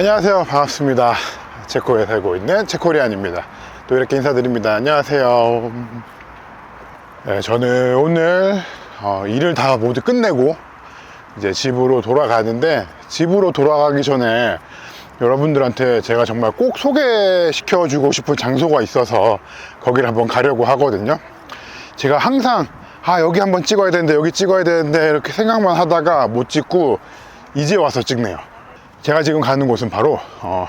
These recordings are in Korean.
안녕하세요. 반갑습니다. 체코에 살고 있는 체코리안입니다. 또 이렇게 인사드립니다. 안녕하세요. 네, 저는 오늘 어, 일을 다 모두 끝내고 이제 집으로 돌아가는데 집으로 돌아가기 전에 여러분들한테 제가 정말 꼭 소개시켜 주고 싶은 장소가 있어서 거기를 한번 가려고 하거든요. 제가 항상 아 여기 한번 찍어야 되는데 여기 찍어야 되는데 이렇게 생각만 하다가 못 찍고 이제 와서 찍네요 제가 지금 가는 곳은 바로 어,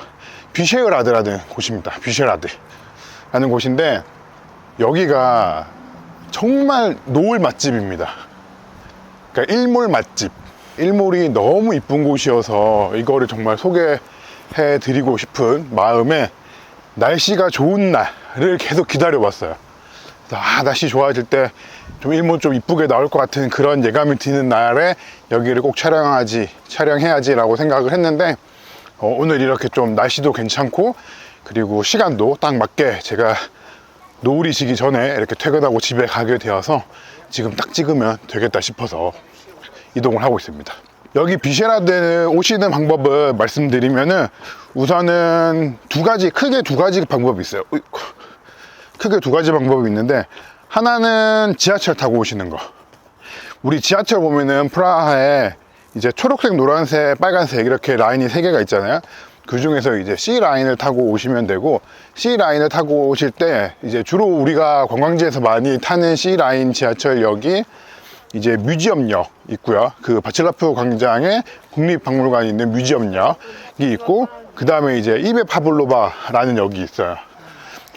뷔쉐르라드라는 곳입니다. 뷔쉐라드라는 곳인데 여기가 정말 노을 맛집입니다. 그러니까 일몰 맛집. 일몰이 너무 이쁜 곳이어서 이거를 정말 소개해 드리고 싶은 마음에 날씨가 좋은 날을 계속 기다려 봤어요. 아 날씨 좋아질 때 좀 일몰 좀 이쁘게 나올 것 같은 그런 예감이 드는 날에 여기를 꼭 촬영하지 촬영해야지 라고 생각을 했는데 어, 오늘 이렇게 좀 날씨도 괜찮고 그리고 시간도 딱 맞게 제가 노을이 지기 전에 이렇게 퇴근하고 집에 가게 되어서 지금 딱 찍으면 되겠다 싶어서 이동을 하고 있습니다 여기 비쉐라드 오시는 방법을 말씀드리면은 우선은 두 가지 크게 두 가지 방법이 있어요. 크게 두 가지 방법이 있는데 하나는 지하철 타고 오시는 거 우리 지하철 보면은 프라하에 이제 초록색, 노란색, 빨간색 이렇게 라인이 세 개가 있잖아요. 그 중에서 이제 C 라인을 타고 오시면 되고 C 라인을 타고 오실 때 이제 주로 우리가 관광지에서 많이 타는 C 라인 지하철역이 이제 뮤지엄역 있고요. 그 바칠라프 광장에 국립박물관이 있는 뮤지엄역이 있고 그 다음에 이제 이베 파블로바라는 역이 있어요.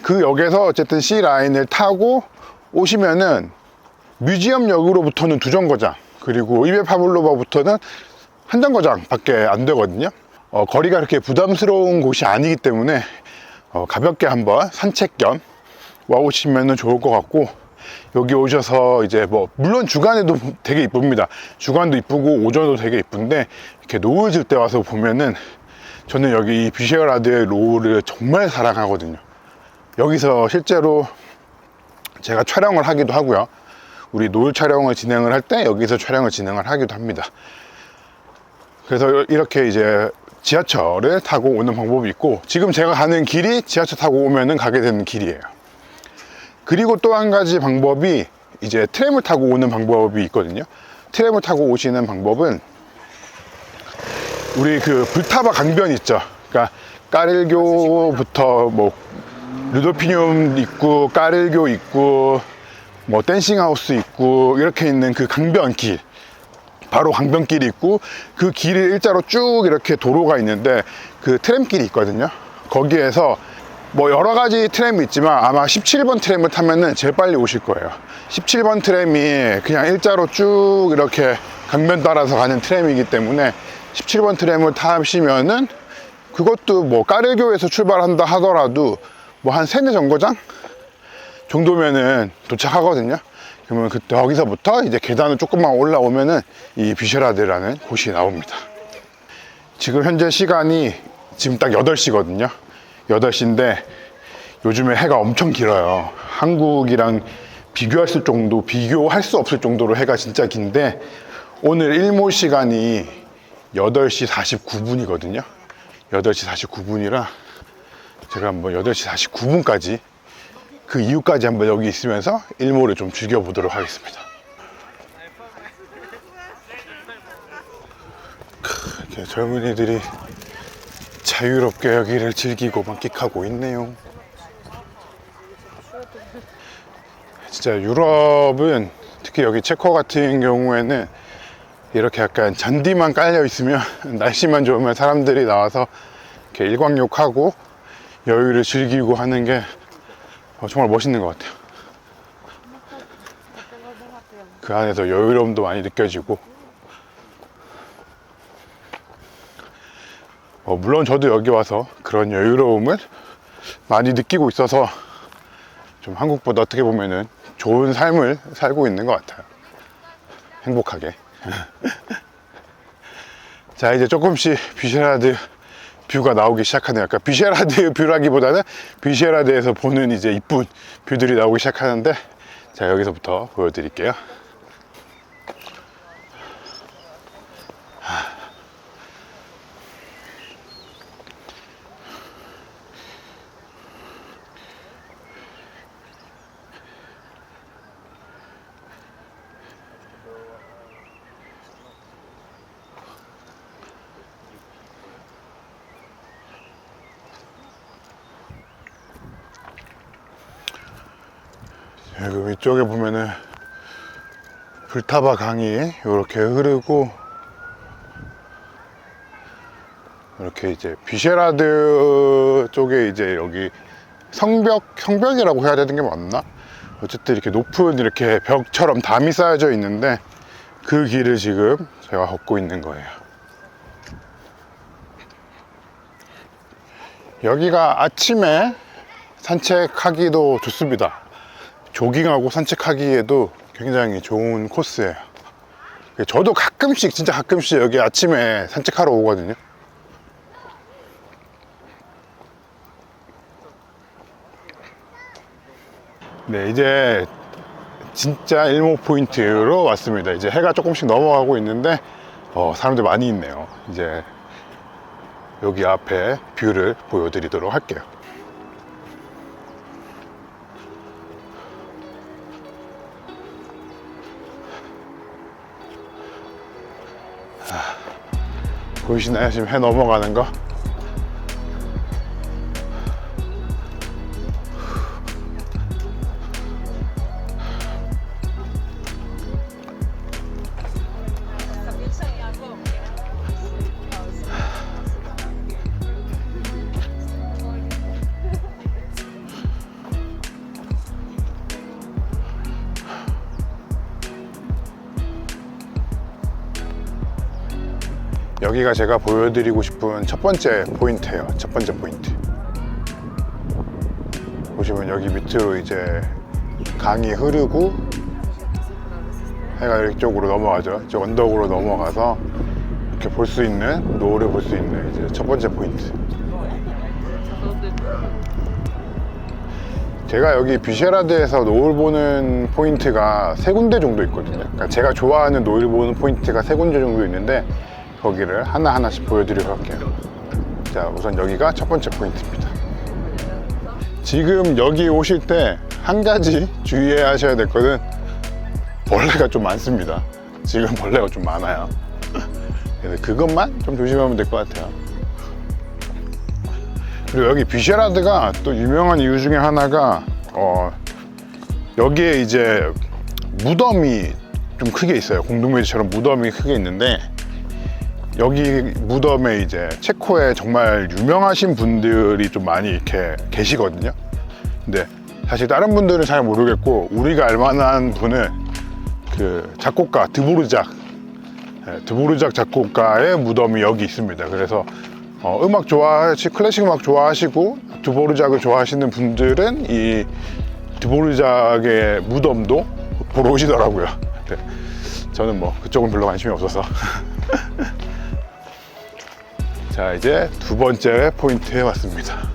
그 역에서 어쨌든 C 라인을 타고 오시면은 뮤지엄역으로부터는 두 정거장 그리고 이베 파블로바부터는 한 정거장 밖에 안 되거든요. 어, 거리가 그렇게 부담스러운 곳이 아니기 때문에 어, 가볍게 한번 산책 겸 와오시면 좋을 것 같고 여기 오셔서 이제 뭐 물론 주간에도 되게 이쁩니다. 주간도 이쁘고 오전도 되게 이쁜데 이렇게 노을 질 때 와서 보면은 저는 여기 비쉐라드의 노을을 정말 사랑하거든요. 여기서 실제로 제가 촬영을 하기도 하고요. 우리 노을 촬영을 진행을 할 때 여기서 촬영을 진행을 하기도 합니다. 그래서 이렇게 이제 지하철을 타고 오는 방법이 있고 지금 제가 가는 길이 지하철 타고 오면은 가게 되는 길이에요. 그리고 또 한 가지 방법이 이제 트램을 타고 오는 방법이 있거든요. 트램을 타고 오시는 방법은 우리 그 불타바 강변 있죠. 그러니까 까릴교부터 뭐 루도피늄 있고 까릴교 있고 뭐 댄싱하우스 있고 이렇게 있는 그 강변길. 바로 강변길이 있고 그 길을 일자로 쭉 이렇게 도로가 있는데 그 트램길이 있거든요. 거기에서 뭐 여러 가지 트램이 있지만 아마 17번 트램을 타면은 제일 빨리 오실 거예요. 17번 트램이 그냥 일자로 쭉 이렇게 강변 따라서 가는 트램이기 때문에 17번 트램을 타시면은 그것도 뭐 까르교에서 출발한다 하더라도 뭐 한 세네 정거장 정도면은 도착하거든요. 그러면 그때 거기서부터 이제 계단을 조금만 올라오면은 이 비쉐라드라는 곳이 나옵니다. 지금 현재 시간이 지금 딱 8시거든요. 8시인데 요즘에 해가 엄청 길어요. 한국이랑 비교할 수 정도, 비교할 수 없을 정도로 해가 진짜 긴데 오늘 일몰 시간이 8시 49분이거든요. 8시 49분이라 제가 한번 8시 49분까지 그 이후까지 한번 여기 있으면서 일몰을 좀 즐겨보도록 하겠습니다. 크, 이렇게 젊은이들이 자유롭게 여기를 즐기고 만끽하고 있네요. 진짜 유럽은 특히 여기 체코 같은 경우에는 이렇게 약간 잔디만 깔려 있으면 날씨만 좋으면 사람들이 나와서 이렇게 일광욕하고 여유를 즐기고 하는 게 어, 정말 멋있는 것 같아요. 그 안에서 여유로움도 많이 느껴지고 어, 물론 저도 여기 와서 그런 여유로움을 많이 느끼고 있어서 좀 한국보다 어떻게 보면은 좋은 삶을 살고 있는 것 같아요. 행복하게. 자, 이제 조금씩 비쉐라드 뷰가 나오기 시작하네요. 그러니까 비쉐라드 뷰라기보다는 비쉐라드에서 보는 이제 이쁜 뷰들이 나오기 시작하는데 자, 여기서부터 보여드릴게요. 여기 위쪽에 보면은 불타바 강이 이렇게 흐르고 이렇게 이제 비셰라드 쪽에 이제 여기 성벽 성벽이라고 해야 되는 게 맞나? 어쨌든 이렇게 높은 이렇게 벽처럼 담이 쌓여져 있는데 그 길을 지금 제가 걷고 있는 거예요. 여기가 아침에 산책하기도 좋습니다. 조깅하고 산책하기에도 굉장히 좋은 코스예요. 저도 가끔씩 진짜 가끔씩 여기 아침에 산책하러 오거든요. 네, 이제 진짜 일목 포인트로 왔습니다. 이제 해가 조금씩 넘어가고 있는데 어, 사람들 많이 있네요. 이제 여기 앞에 뷰를 보여드리도록 할게요. 보이시나요? 지금 해 넘어가는 거? 여기가 제가 보여드리고 싶은 첫 번째 포인트예요. 첫 번째 포인트. 보시면 여기 밑으로 이제 강이 흐르고 해가 이쪽으로 넘어가죠. 이쪽 언덕으로 넘어가서 이렇게 볼 수 있는 노을을 볼 수 있는 이제 첫 번째 포인트. 제가 여기 비셰라드에서 노을 보는 포인트가 세 군데 정도 있거든요. 그러니까 제가 좋아하는 노을 보는 포인트가 세 군데 정도 있는데 거기를 하나하나씩 보여드리도록 할게요. 자, 우선 여기가 첫 번째 포인트입니다. 지금 여기 오실 때 한 가지 주의해야 하셔야 될 거는 벌레가 좀 많습니다. 지금 벌레가 좀 많아요. 그래서 그것만 좀 조심하면 될 것 같아요. 그리고 여기 비셰라드가 또 유명한 이유 중에 하나가 어, 여기에 이제 무덤이 좀 크게 있어요. 공동묘지처럼 무덤이 크게 있는데 여기 무덤에 이제 체코에 정말 유명하신 분들이 좀 많이 이렇게 계시거든요. 근데 사실 다른 분들은 잘 모르겠고 우리가 알만한 분은 그 작곡가 드보르작 네, 드보르작 작곡가의 무덤이 여기 있습니다. 그래서 어, 음악 좋아하시 클래식 음악 좋아하시고 드보르작을 좋아하시는 분들은 이 드보르작의 무덤도 보러 오시더라고요. 네, 저는 뭐 그쪽은 별로 관심이 없어서. 자 이제 두 번째 포인트에 왔습니다.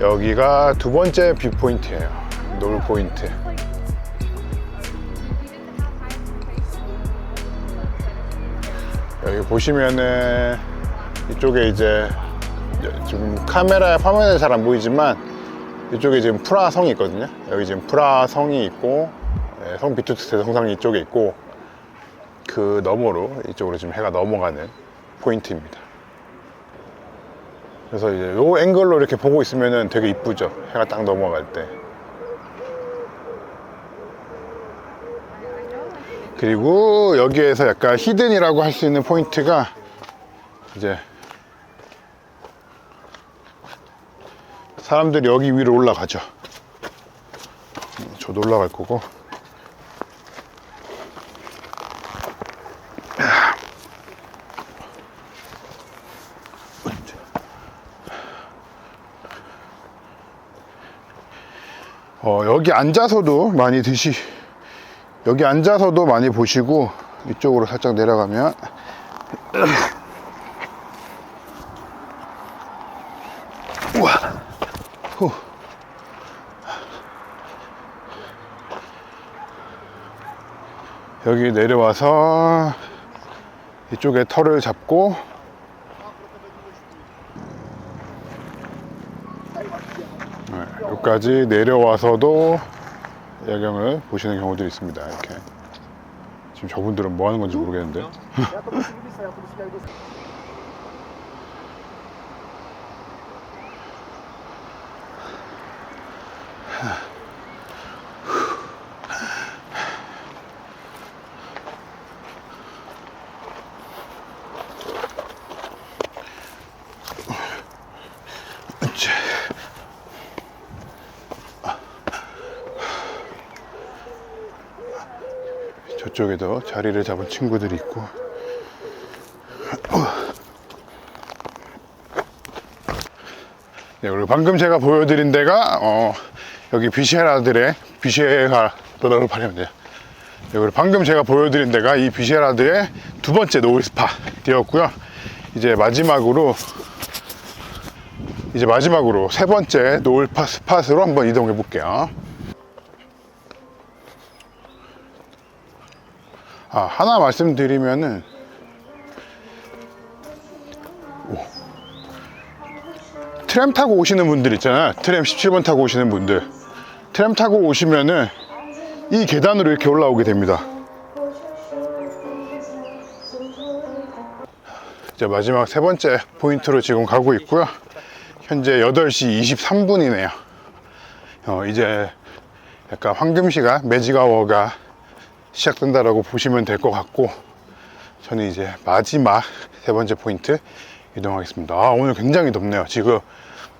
여기가 두 번째 뷰 포인트예요. 놀 포인트. 여기 보시면은 이쪽에 이제 지금 카메라에 화면에 잘 안 보이지만 이쪽에 지금 프라 성이 있거든요. 여기 지금 프라 성이 있고 네, 성 비투트 대성상이 이쪽에 있고 그 너머로 이쪽으로 지금 해가 넘어가는 포인트입니다. 그래서 이제 요 앵글로 이렇게 보고 있으면 되게 이쁘죠. 해가 딱 넘어갈 때. 그리고 여기에서 약간 히든이라고 할 수 있는 포인트가 이제 사람들이 여기 위로 올라가죠. 저도 올라갈 거고. 어, 여기 앉아서도 많이 드시, 여기 앉아서도 많이 보시고, 이쪽으로 살짝 내려가면, 우와, 후. 여기 내려와서, 이쪽에 털을 잡고, 여기까지 내려와서도 야경을 보시는 경우들이 있습니다. 이렇게. 지금 저분들은 뭐 하는 건지 모르겠는데. 쪽에도 자리를 잡은 친구들이 있고 네, 그리고 방금 제가 보여드린 데가 어, 여기 비셰라들의 비셰가 발휘하면 돼요. 네, 그리고 방금 제가 보여드린 데가 이 비셰라드의 두 번째 노을 스파 되었고요. 이제 마지막으로 이제 마지막으로 세 번째 노을 파 스팟으로 한번 이동해 볼게요. 아, 하나 말씀드리면은 오. 트램 타고 오시는 분들 있잖아요. 트램 17번 타고 오시는 분들. 트램 타고 오시면은 이 계단으로 이렇게 올라오게 됩니다. 이제 마지막 세 번째 포인트로 지금 가고 있고요. 현재 8시 23분이네요. 어, 이제 약간 황금시간 매직아워가 시작된다라고 보시면 될 것 같고 저는 이제 마지막 세 번째 포인트 이동하겠습니다. 아, 오늘 굉장히 덥네요. 지금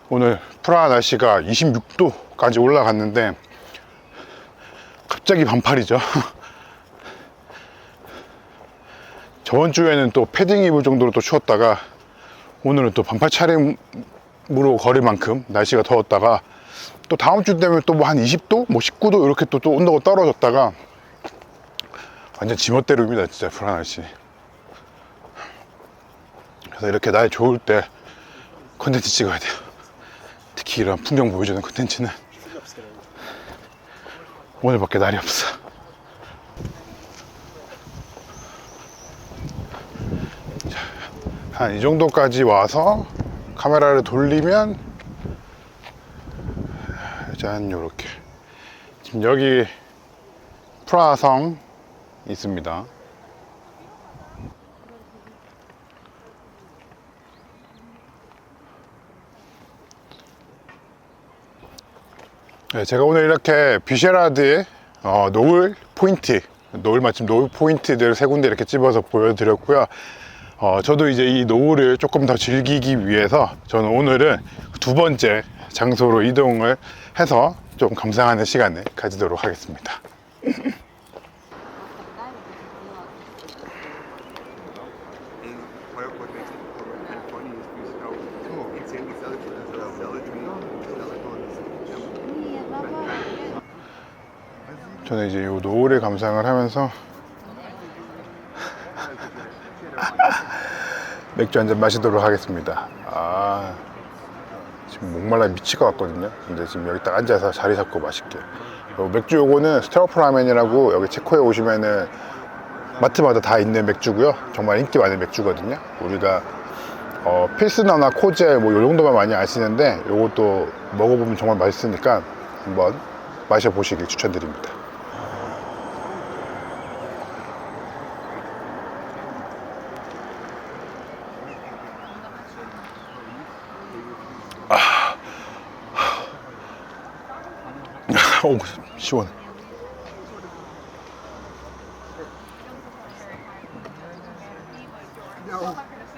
오늘 프라하 날씨가 26도까지 올라갔는데 갑자기 반팔이죠. 저번 주에는 또 패딩 입을 정도로 또 추웠다가 오늘은 또 반팔 차림으로 걸을 만큼 날씨가 더웠다가 또 다음 주 되면 또 뭐 한 20도, 뭐 19도 이렇게 또, 또 온도가 떨어졌다가 완전 지멋대로입니다 진짜 불안한 날씨. 그래서 이렇게 날 좋을 때 컨텐츠 찍어야 돼요. 특히 이런 풍경 보여주는 컨텐츠는. 오늘밖에 날이 없어. 한 이 정도까지 와서 카메라를 돌리면 짠 요렇게. 지금 여기 프라하성 있습니다. 네, 제가 오늘 이렇게 비셰라드의 어, 노을 포인트, 노을 마침 노을 포인트들 세 군데 이렇게 집어서 보여드렸고요. 어, 저도 이제 이 노을을 조금 더 즐기기 위해서 저는 오늘은 두 번째 장소로 이동을 해서 좀 감상하는 시간을 가지도록 하겠습니다. 저는 이제 이 노을의 감상을 하면서 맥주 한 잔 마시도록 하겠습니다. 아, 지금 목말라 미칠 것 같거든요. 근데 지금 여기 딱 앉아서 자리 잡고. 요 맥주 요거는 스테로프 라멘이라고 여기 체코에 오시면은 마트마다 다 있는 맥주고요. 정말 인기 많은 맥주거든요. 우리가 어, 필스너나 코젤 뭐요 정도만 많이 아시는데 요것도 먹어보면 정말 맛있으니까 한번 마셔보시길 추천드립니다. 오, 시원해.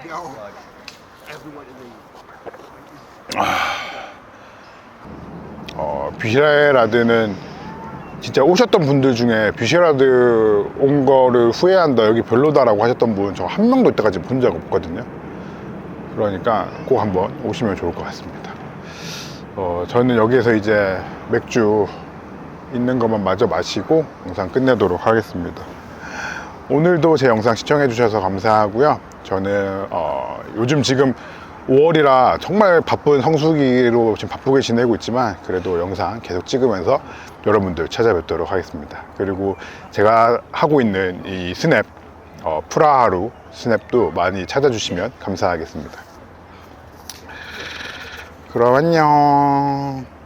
The 어, 뷰쉐라드는 진짜 오셨던 분들 중에 뷰쉐라드 온 거를 후회한다, 여기 별로다라고 하셨던 분 저 한 명도 이때까지 본 적 없거든요. 그러니까 꼭 한번 오시면 좋을 것 같습니다. 어, 저는 여기에서 이제 맥주 있는 것만 마저 마시고 영상 끝내도록 하겠습니다. 오늘도 제 영상 시청해 주셔서 감사하고요. 저는 어, 요즘 지금 5월이라 정말 바쁜 성수기로 지금 바쁘게 지내고 있지만 그래도 영상 계속 찍으면서 여러분들 찾아뵙도록 하겠습니다. 그리고 제가 하고 있는 이 스냅 어, 프라하루 스냅도 많이 찾아주시면 감사하겠습니다. 그럼 안녕.